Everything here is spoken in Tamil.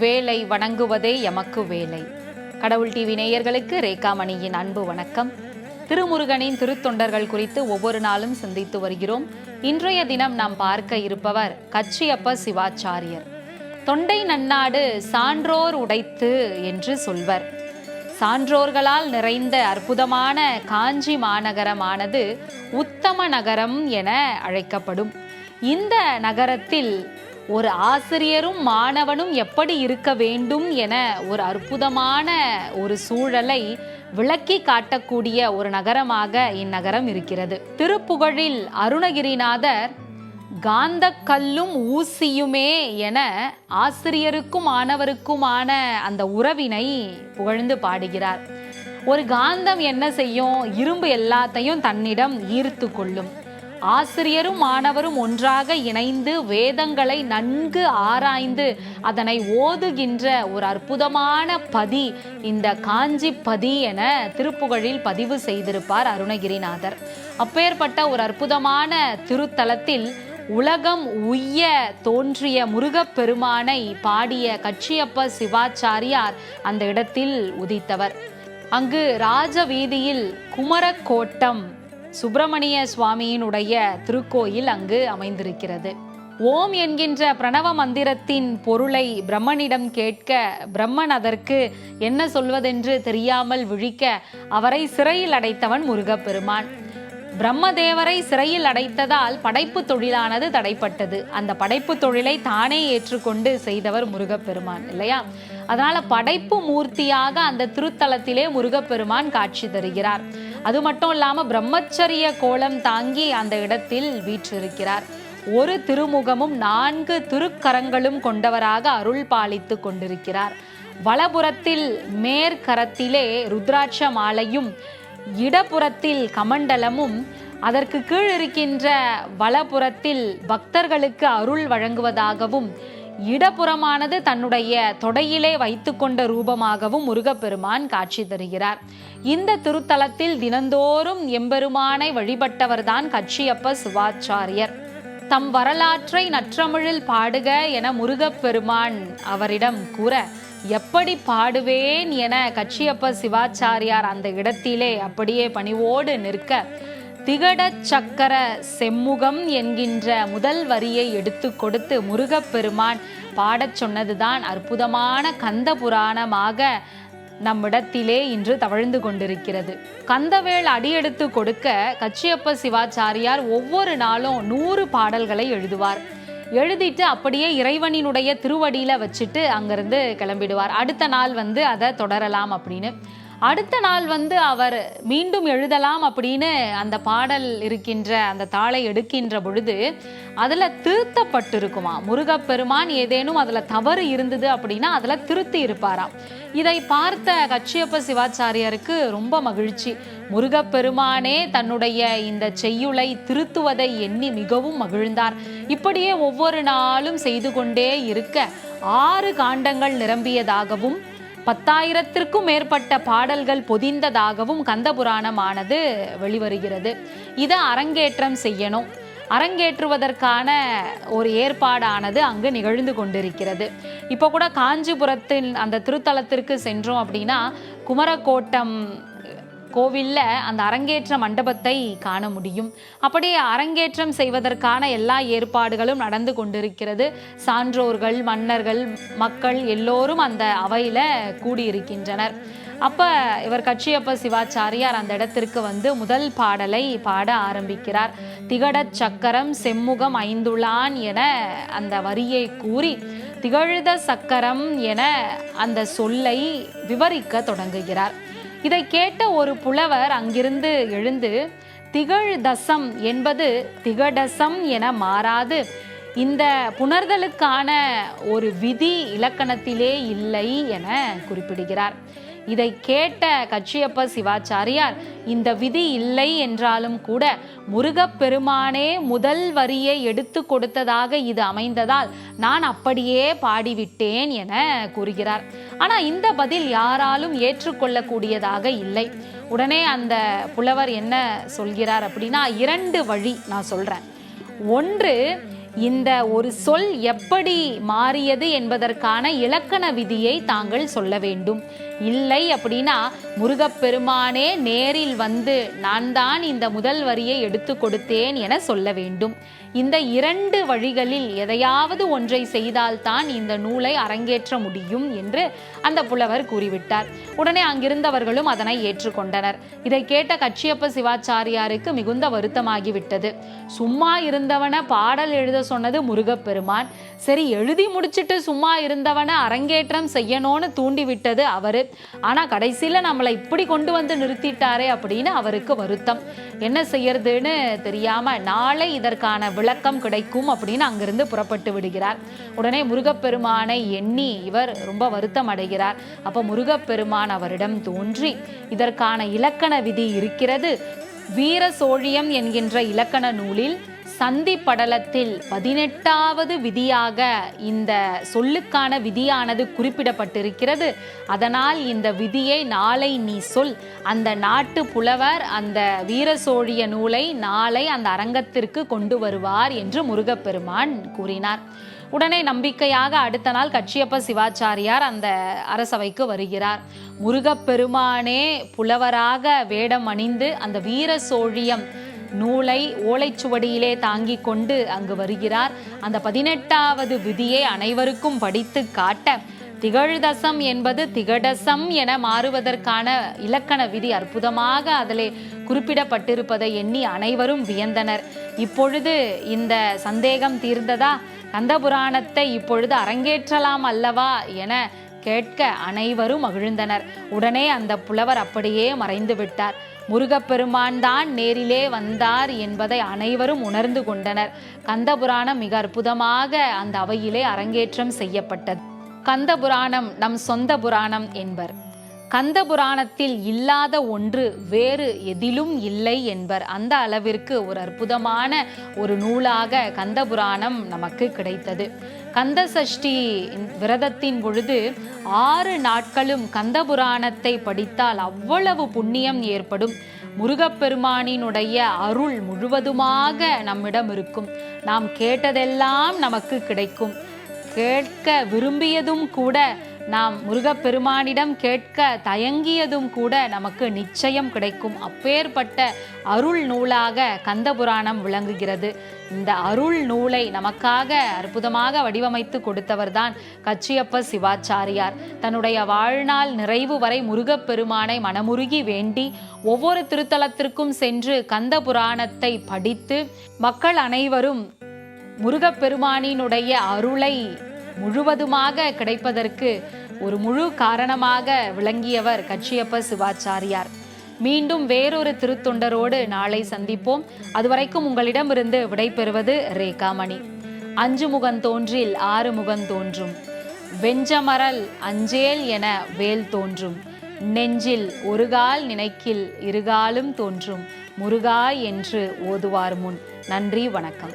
வேலை வணங்குவதே எமக்கு வேலை. கடவுள் டிவி நேயர்களுக்கு ரேகாமணியின் அன்பு வணக்கம். திருமுருகனின் திருத்தொண்டர்கள் குறித்து ஒவ்வொரு நாளும் சிந்தித்து வருகிறோம். இன்றைய தினம் நாம் பார்க்க இருப்பவர் கச்சியப்ப சிவாச்சாரியர். தொண்டை நன்னாடு சான்றோர் உடைத்து என்று சொல்வர். சான்றோர்களால் நிறைந்த அற்புதமான காஞ்சி மாநகரமானது உத்தம நகரம் என அழைக்கப்படும். இந்த நகரத்தில் ஒரு ஆசிரியரும் மாணவனும் எப்படி இருக்க வேண்டும் என ஒரு அற்புதமான ஒரு சூழலை விளக்கி காட்டக்கூடிய ஒரு நகரமாக இந்நகரம் இருக்கிறது. திருப்புகழில் அருணகிரிநாதர் காந்த கல்லும் ஊசியுமே என ஆசிரியருக்கும் மாணவருக்குமான அந்த உறவினை புகழ்ந்து பாடுகிறார். ஒரு காந்தம் என்ன செய்யும்? இரும்பு எல்லாத்தையும் தன்னிடம் ஈர்த்து கொள்ளும். ஆசிரியரும் மாணவரும் ஒன்றாக இணைந்து வேதங்களை நன்கு ஆராய்ந்து அதனை ஓதுகின்ற ஒரு அற்புதமான பதி இந்த காஞ்சி பதி என திருப்புகழில் பதிவு செய்திருப்பார் அருணகிரிநாதர். அப்பேற்பட்ட ஒரு அற்புதமான திருத்தலத்தில் உலகம் உய்ய தோன்றிய முருகப்பெருமானை பாடிய கச்சியப்ப சிவாச்சாரியார் அந்த இடத்தில் உதித்தவர். அங்கு ராஜ வீதியில் குமரக்கோட்டம் சுப்பிரமணிய சுவாமியினுடைய திருக்கோயில் அங்கு அமைந்திருக்கிறது. ஓம் என்கின்ற பிரணவ மந்திரத்தின் பொருளை பிரம்மனிடம் கேட்க பிரம்மன் அதற்கு என்ன சொல்வதென்று தெரியாமல் விழிக்க அவரை சிறையில் அடைத்தவன் முருகப்பெருமான். பிரம்மதேவரை சிறையில் அடைத்ததால் படைப்பு தொழிலானது தடைப்பட்டது. அந்த படைப்பு தொழிலை தானே ஏற்றுக்கொண்டு செய்தவர் முருகப்பெருமான் இல்லையா? அதனால படைப்பு மூர்த்தியாக அந்த திருத்தலத்திலே முருகப்பெருமான் காட்சி தருகிறார். அது மட்டும் இல்லாமல் பிரம்மச்சரிய கோலம் தாங்கி அந்த இடத்தில் வீற்றிருக்கிறார். ஒரு திருமுகமும் நான்கு திருக்கரங்களும் கொண்டவராக அருள் பாலித்து கொண்டிருக்கிறார். வலபுறத்தில் மேற்கரத்திலே ருத்ராட்ச மாலையும் இடப்புறத்தில் கமண்டலமும் அதற்கு கீழ் இருக்கின்ற வலப்புறத்தில் பக்தர்களுக்கு அருள் வழங்குவதாகவும் இடப்புறமானது தன்னுடைய தொடையிலே வைத்துக்கொண்ட ரூபமாகவும் முருகப்பெருமான் காட்சி தருகிறார். இந்த திருத்தலத்தில் தினந்தோறும் எம்பெருமானை வழிபட்டவர்தான் கச்சியப்ப சிவாச்சாரியர். தம் வரலாற்றை நற்றமிழில் பாடுக என முருகப்பெருமான் அவரிடம் கூற எப்படி பாடுவேன் என கச்சியப்ப சிவாச்சாரியார் அந்த இடத்திலே அப்படியே பணிவோடு நிற்க திகட சக்கர செம்முகம் என்கின்ற முதல் வரியை எடுத்து கொடுத்து முருகப்பெருமான் பாடச் சொன்னதுதான் அற்புதமான கந்த புராணமாக நம்மிடத்திலே இன்று தவழ்ந்து கொண்டிருக்கிறது. கந்தவேள் அடியெடுத்து கொடுக்க கச்சியப்ப சிவாச்சாரியார் ஒவ்வொரு நாளும் நூறு பாடல்களை எழுதுவார். எழுதிட்டு அப்படியே இறைவனினுடைய திருவடியில வச்சுட்டு அங்கிருந்து கிளம்பிடுவார். அடுத்த நாள் வந்து அதை தொடரலாம் அப்படின்னு. அடுத்த நாள் வந்து அவர் மீண்டும் எழுதலாம் அப்படின்னு அந்த பாடல் இருக்கின்ற அந்த தாளை எடுக்கின்ற பொழுது அதில் திருத்தப்பட்டிருக்குமா? முருகப்பெருமான் ஏதேனும் அதில் தவறு இருந்தது அப்படின்னா அதில் திருத்தி இருப்பாராம். இதை பார்த்த கச்சியப்ப சிவாச்சாரியாருக்கு ரொம்ப மகிழ்ச்சி. முருகப்பெருமானே தன்னுடைய இந்த செய்யுளை திருத்துவதை எண்ணி மிகவும் மகிழ்ந்தார். இப்படியே ஒவ்வொரு நாளும் செய்து கொண்டே இருக்க ஆறு காண்டங்கள் நிரம்பியதாகவும் பத்தாயிரத்திற்கும் மேற்பட்ட பாடல்கள் பொதிந்ததாகவும் கந்தபுராணமானது வெளிவருகிறது. இதை அரங்கேற்றம் செய்யணும். அரங்கேற்றுவதற்கான ஒரு ஏற்பாடானது அங்கு நிகழ்ந்து கொண்டிருக்கிறது. இப்போ கூட காஞ்சிபுரத்தின் அந்த திருத்தலத்திற்கு சென்றோம் அப்படின்னா குமரக்கோட்டம் கோவில்ல அந்த அரங்கேற்ற மண்டபத்தை காண முடியும். அப்படியே அரங்கேற்றம் செய்வதற்கான எல்லா ஏற்பாடுகளும் நடந்து கொண்டிருக்கிறது. சான்றோர்கள் மன்னர்கள் மக்கள் எல்லோரும் அந்த அவையில் கூடியிருக்கின்றனர். அப்போ இவர் கட்சியப்ப சிவாச்சாரியார் அந்த இடத்திற்கு வந்து முதல் பாடலை பாட ஆரம்பிக்கிறார். திகடச் சக்கரம் செம்முகம் ஐந்துளான் என அந்த வரியை கூறி திகழ்த சக்கரம் என அந்த சொல்லை விவரிக்க தொடங்குகிறார். இதை கேட்ட ஒரு புலவர் அங்கிருந்து எழுந்து திகழ் தசம் என்பது திகடசம் என மாறாது. இந்த புணர்தலுக்கான ஒரு விதி இலக்கணத்திலே இல்லை என குறிப்பிடுகிறார். இதை கேட்ட கச்சியப்ப சிவாச்சாரியார் இந்த விதி இல்லை என்றாலும் கூட முருகப்பெருமானே முதல் வரியை எடுத்து கொடுத்ததாக இது அமைந்ததால் நான் அப்படியே பாடிவிட்டேன் என கூறுகிறார். ஆனா இந்த பதில் யாராலும் ஏற்றுக்கொள்ளக்கூடியதாக இல்லை. உடனே அந்த புலவர் என்ன சொல்கிறார் அப்படின்னா இரண்டு வழி நான் சொல்றேன். ஒன்று இந்த ஒரு சொல் எப்படி மாறியது என்பதற்கான இலக்கண விதியை தாங்கள் சொல்ல வேண்டும். இல்லை அப்படின்னா முருகப்பெருமானே நேரில் வந்து நான் தான் இந்த முதல் வரியை எடுத்து கொடுத்தேன் என சொல்ல வேண்டும். இந்த இரண்டு வழிகளில் எதையாவது ஒன்றை செய்தால்தான் இந்த நூலை அரங்கேற்ற முடியும் என்று அந்த புலவர் கூறிவிட்டார். உடனே அங்கிருந்தவர்களும் அதனை ஏற்றுக்கொண்டனர். இதை கேட்ட கச்சியப்ப சிவாச்சாரியாருக்கு மிகுந்த வருத்தமாகிவிட்டது. சும்மா இருந்தவன பாடல் எழுத சொன்னது முருகப்பெருமான். சரி எழுதி முடிச்சிட்டு சும்மா இருந்தவன அரங்கேற்றம் செய்யணும்னு தூண்டிவிட்டது அவரு. ஆனா கடைசியில் நம்மளை இப்படி கொண்டு வந்து நிறுத்திட்டாரே அப்படின்னு அவருக்கு வருத்தம். என்ன செய்யறதுன்னு தெரியாம நாளை இதற்கான விளக்கம் கிடைக்கும் அப்படின்னு அங்கிருந்து புறப்பட்டு விடுகிறார். உடனே முருகப்பெருமானை எண்ணி இவர் ரொம்ப வருத்தம் அடைகிறார். அப்ப முருகப்பெருமான் அவரிடம் தோன்றி இதற்கான இலக்கண விதி இருக்கிறது. வீர சோழியம் என்கின்ற இலக்கண நூலில் சந்தி படலத்தில் பதினெட்டாவது விதியாக இந்த சொல்லுக்கான விதியானது குறிப்பிடப்பட்டிருக்கிறது. அதனால் இந்த விதியை நாளை நீ சொல். அந்த நாட்டு புலவர் அந்த வீர சோழிய நூலை நாளை அந்த அரங்கத்திற்கு கொண்டு வருவார் என்று முருகப்பெருமான் கூறினார். உடனே நம்பிக்கையாக அடுத்த நாள் கச்சியப்ப சிவாச்சாரியார் அந்த அரசவைக்கு வருகிறார். முருகப்பெருமானே புலவராக வேடம் அணிந்து அந்த வீர சோழியம் நூலை ஓலைச்சுவடியிலே தாங்கி கொண்டு அங்கு வருகிறார். அந்த பதினெட்டாவது விதியை அனைவருக்கும் படித்து காட்ட திகழ்தசம் என்பது திகடசம் என மாறுவதற்கான இலக்கண விதி அற்புதமாக அதிலே குறிப்பிடப்பட்டிருப்பதை எண்ணி அனைவரும் வியந்தனர். இப்பொழுது இந்த சந்தேகம் தீர்ந்ததா? கந்தபுராணத்தை இப்பொழுது அரங்கேற்றலாம் அல்லவா என கேட்க அனைவரும் மகிழ்ந்தனர். உடனே அந்த புலவர் அப்படியே மறைந்து விட்டார் முருகப்பெருமான் தான் நேரிலே வந்தார் என்பதை அனைவரும் உணர்ந்து கொண்டனர். கந்தபுராணம் மிக அற்புதமாக அந்த அவையிலே அரங்கேற்றம் செய்யப்பட்டது. கந்தபுராணம் நம் சொந்த புராணம் என்பர். கந்த புராணத்தில் இல்லாத ஒன்று வேறு எதிலும் இல்லை என்பர். அந்த அளவிற்கு ஒரு அற்புதமான ஒரு நூலாக கந்தபுராணம் நமக்கு கிடைத்தது. கந்த சஷ்டி விரதத்தின் பொழுது ஆறு நாட்களும் கந்த புராணத்தை படித்தால் அவ்வளவு புண்ணியம் ஏற்படும். முருகப்பெருமானினுடைய அருள் முழுவதுமாக நம்மிடம் இருக்கும். நாம் கேட்டதெல்லாம் நமக்கு கிடைக்கும். கேட்க விரும்பியதும் கூட நாம் முருகப்பெருமானிடம் கேட்க தயங்கியதும் கூட நமக்கு நிச்சயம் கிடைக்கும். அப்பேற்பட்ட அருள் நூலாக கந்தபுராணம் விளங்குகிறது. இந்த அருள் நூலை நமக்காக அற்புதமாக வடிவமைத்து கொடுத்தவர்தான் கச்சியப்ப சிவாச்சாரியார். தன்னுடைய வாழ்நாள் நிறைவு வரை முருகப்பெருமானை மனமுருகி வேண்டி ஒவ்வொரு திருத்தலத்திற்கும் சென்று கந்த புராணத்தை படித்து மக்கள் அனைவரும் முருகப்பெருமானினுடைய அருளை முழுவதுமாக கிடைப்பதற்கு ஒரு முழு காரணமாக விளங்கியவர் கச்சியப்ப சிவாச்சாரியார். மீண்டும் வேறொரு திருத்தொண்டரோடு நாளை சந்திப்போம். அதுவரைக்கும் உங்களிடமிருந்து விடைபெறுவது ரேகாமணி. அஞ்சு முகம் தோன்றில் ஆறு முகம் தோன்றும். வெஞ்சமரல் அஞ்சேல் என வேல் தோன்றும். நெஞ்சில் ஒருகால் நினைக்கில் இருகாலும் தோன்றும். முருகா என்று ஓதுவார் முன். நன்றி வணக்கம்.